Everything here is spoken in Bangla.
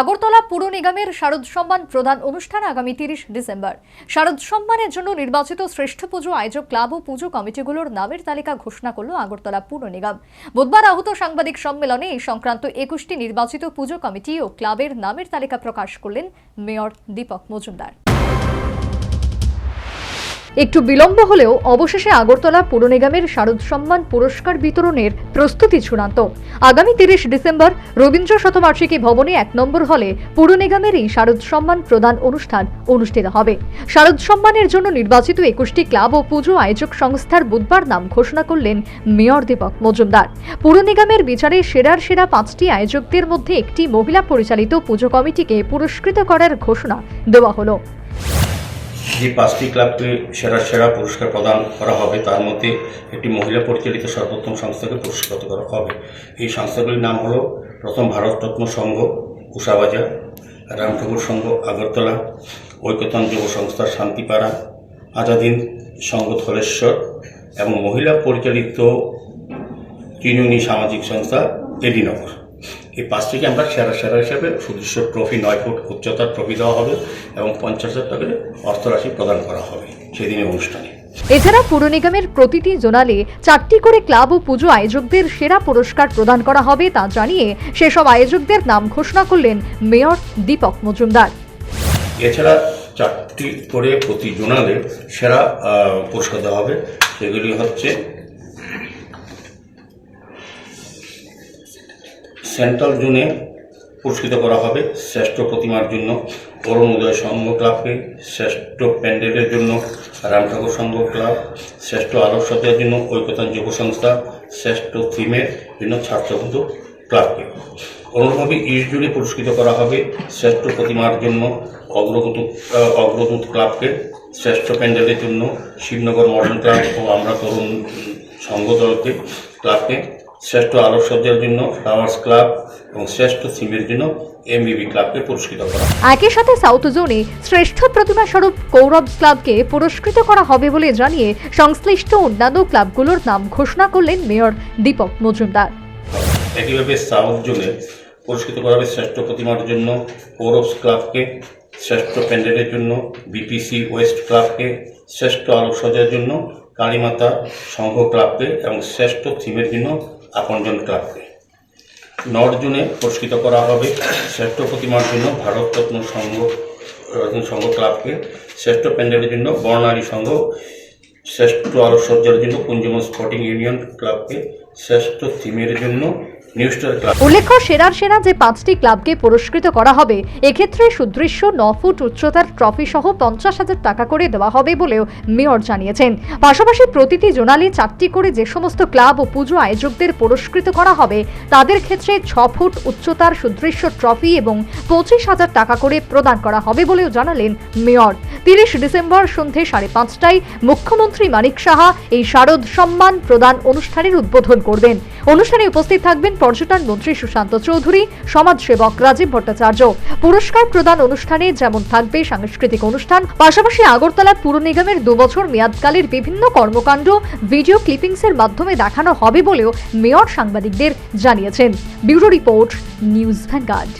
আগরতলা পুর নিগমের শারদ সম্মান প্রধান অনুষ্ঠান আগামী তিরিশ ডিসেম্বর। শারদ সম্মানের জন্য নির্বাচিত শ্রেষ্ঠ পুজো আয়োজক ক্লাব ও পুজো কমিটিগুলোর নামের তালিকা ঘোষণা করল আগরতলা পুর নিগম। বুধবার আহত সাংবাদিক সম্মেলনে এই সংক্রান্ত একুশটি নির্বাচিত পুজো কমিটি ও ক্লাবের নামের তালিকা প্রকাশ করলেন মেয়র দীপক মজুমদার। একটু বিলম্ব হলেও অবশেষে আগরতলা পুর নিগমের শারদ সম্মান পুরস্কার বিতরণের প্রস্তুতি চূড়ান্ত। আগামী তিরিশ ডিসেম্বর রবীন্দ্র শতবার্ষিকী ভবনে এক নম্বর হলে পুর নিগমের এই শারদ সম্মান প্রদান অনুষ্ঠান অনুষ্ঠিত হবে। শারদ সম্মানের জন্য নির্বাচিত একুশটি ক্লাব ও পুজো আয়োজক সংস্থার বুধবার নাম ঘোষণা করলেন মেয়র দীপক মজুমদার। পুর নিগমের বিচারে সেরার সেরা পাঁচটি আয়োজকদের মধ্যে একটি মহিলা পরিচালিত পুজো কমিটিকে পুরস্কৃত করার ঘোষণা দেওয়া হলো। যে পাঁচটি ক্লাবকে সেরা সেরা পুরস্কার প্রদান করা হবে, তার মধ্যে একটি মহিলা পরিচালিত সর্বোত্তম সংস্থাকে পুরস্কৃত করা হবে। এই সংস্থাগুলির নাম হলো প্রথম ভারতরত্ন সংঘ, উষাবাজার, রামঠাকুর সংঘ, আগরতলা ঐক্যতন যুব সংস্থা শান্তিপাড়া, আজাদিন সংঘ ধলেশ্বর এবং মহিলা পরিচালিত তৃণমূলী সামাজিক সংস্থা এডিনগর এই পাঁচটিকে আমরা সেরা সেরা হিসেবে সুদৃশ্য ট্রফি নয় ফুট উচ্চতার ট্রফি দেওয়া হবে এবং পঞ্চাশ হাজার টাকা অর্থরাশি প্রদান করা হবে সেদিনের অনুষ্ঠানে। এছাড়া পুর নিগমের প্রতিটি জোনালে চারটি করে ক্লাব ও পুজো আয়োজকদের সেরা পুরস্কার প্রদান করা হবে তা জানিয়ে সেসব আয়োজকদের নাম ঘোষণা করলেন মেয়র দীপক মজুমদার। এছাড়া চারটি করে প্রতি জোনালে সেরা পুরস্কার দেওয়া হবে। সেগুলি হচ্ছে সেন্ট্রাল জোনে পুরস্কৃত করা হবে। শ্রেষ্ঠ প্রতিমার জন্য অরুণোদয় সংঘ ক্লাবকে, শ্রেষ্ঠ প্যান্ডেলের জন্য রাম ঠাকুর সংঘ ক্লাব, শ্রেষ্ঠ আলোকসজ্জার জন্য ঐক্যতান যুব সংস্থা, শ্রেষ্ঠ থিমের জন্য ছাত্রবন্ধু ক্লাবকে। অনুরূপভাবে ইস্ট জুড়ে পুরস্কৃত করা হবে শ্রেষ্ঠ প্রতিমার জন্য অগ্রদূত অগ্রদূত ক্লাবকে, শ্রেষ্ঠ প্যান্ডেলের জন্য শিবনগর মডার্ন ক্লাব ও আমরা তরুণ সংঘ দলকে, ক্লাবকে শ্রেষ্ঠ আলোকসজ্জার জন্য ফ্লাওয়ার্স ক্লাব এবং শ্রেষ্ঠ থিমের জন্য এমবিবি ক্লাবকে পুরস্কৃত করা। একই সাথে সাউথ জোনে শ্রেষ্ঠ প্রতিমা স্বরূপ কৌরব ক্লাবকে পুরস্কৃত করা হবে বলে জানিয়ে সংশ্লিষ্ট অন্যান্য ক্লাবগুলোর নাম ঘোষণা করলেন মেয়র দীপক মজুমদার একইভাবে সাউথ জোনে পুরস্কৃত করা হবে শ্রেষ্ঠ প্রতিমার জন্য কৌরবস ক্লাবকে শ্রেষ্ঠ প্যান্ডেলের জন্য বিপিসি ওয়েস্ট ক্লাবকে শ্রেষ্ঠ আলোকসজ্জার জন্য কালীমাতা সংঘ ক্লাবকে এবং শ্রেষ্ঠ থিমের জন্য আপনজন ক্লাবকে। নর্থ জুনে পুরস্কৃত করা হবে শ্রেষ্ঠ প্রতিমার জন্য ভারতরত্ন সংঘ সংঘ ক্লাবকে, শ্রেষ্ঠ প্যান্ডেলের জন্য বর্ণালী সংঘ, শ্রেষ্ঠ আলোকসজ্জার জন্য কুঞ্জমন স্পোর্টিং ইউনিয়ন ক্লাবকে, শ্রেষ্ঠ থিমের জন্য উল্লেখ্য, সেরার সেরা যে পাঁচটি ক্লাবকে পুরস্কৃত করা হবে, এক্ষেত্রে সুদৃশ্য ন ফুট উচ্চতার ট্রফি সহ পঞ্চাশ হাজার টাকা করে দেওয়া হবে বলেও মেয়র জানিয়েছেন। পাশাপাশি প্রতিটি জোনালে চারটি করে যে সমস্ত ক্লাব ও পুজো আয়োজকদের পুরস্কৃত করা হবে, তাদের ক্ষেত্রে ছ ফুট উচ্চতার সুদৃশ্য ট্রফি এবং পঁচিশ হাজার টাকা করে প্রদান করা হবে বলেও জানালেন মেয়র। তিরিশ ডিসেম্বর সন্ধে সাড়ে পাঁচটায় মুখ্যমন্ত্রী মানিক সাহা এই শারদ সম্মান প্রদান অনুষ্ঠানের উদ্বোধন করবেন। অনুষ্ঠানে উপস্থিত থাকবেন পর্যটন মন্ত্রী সুশান্ত চৌধুরী, সমাজসেবক রাজীব ভট্টাচার্য। পুরস্কার প্রদান অনুষ্ঠানে যেমন থাকবে সাংস্কৃতিক অনুষ্ঠান, পাশাপাশি আগরতলা পুর নিগমের দুবছর মেয়াদকালের বিভিন্ন কর্মকাণ্ড ভিডিও ক্লিপিংসের মাধ্যমে দেখানো হবে বলেও মেয়র সাংবাদিকদের জানিয়েছেন। Bureau report, News Vanguard.